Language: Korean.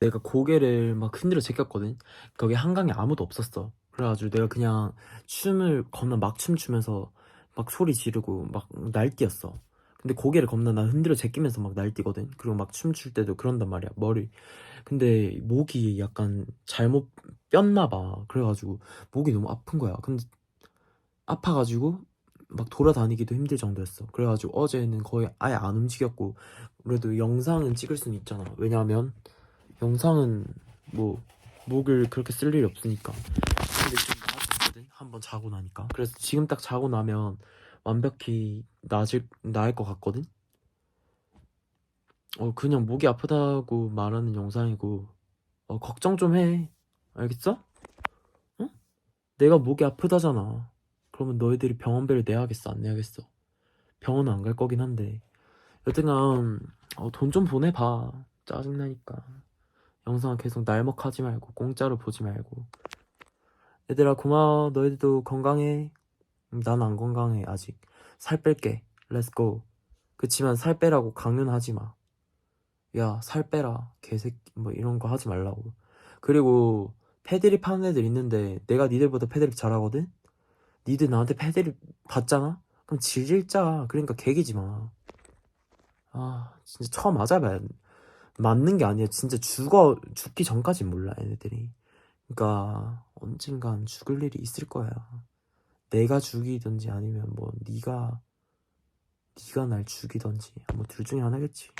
내가 고개를 막 흔들어 제꼈거든. 거기 한강에 아무도 없었어. 그래가지고 내가 그냥 춤을 겁나 막 춤추면서 막 소리 지르고 막 날뛰었어. 근데 고개를 겁나 나 흔들어 제끼면서 막 날뛰거든. 그리고 막 춤출 때도 그런단 말이야. 머리. 근데 목이 약간 잘못 뼈나 봐. 그래가지고 목이 너무 아픈 거야. 근데 아파가지고 막 돌아다니기도 힘들 정도였어. 그래가지고 어제는 거의 아예 안 움직였고 그래도 영상은 찍을 수는 있잖아. 왜냐면 영상은 뭐 목을 그렇게 쓸 일이 없으니까. 근데 좀 나아졌거든. 한번 자고 나니까. 그래서 지금 딱 자고 나면 완벽히 나아질 나을 것 같거든. 어 그냥 목이 아프다고 말하는 영상이고 어 걱정 좀 해. 알겠어? 응? 내가 목이 아프다잖아. 그러면 너희들이 병원비를 내야겠어 안 내야겠어? 병원은 안갈 거긴 한데 여튼간 어, 돈 좀 보내봐 짜증나니까 영상 계속 날먹하지 말고 공짜로 보지 말고. 얘들아 고마워. 너희들도 건강해. 음, 난안 건강해 아직. 살 뺄게. 렛츠고 그치만 살 빼라고 강요하지 마 야 살 빼라. 개새끼 뭐 이런 거 하지 말라고. 그리고 패드립 하는 애들 있는데 내가 니들보다 패드립 잘하거든? 니들 나한테 패드립 받잖아? 그럼 질질 짜. 그러니까 개기지 마. 아, 진짜 처음 맞아봐야 맞는 게 아니야. 진짜 죽어 죽기 전까진 몰라 얘네들이. 그러니까 언젠간 죽을 일이 있을 거야. 내가 죽이든지 아니면 뭐 네가 네가 날 죽이든지 뭐 둘 중에 하나겠지.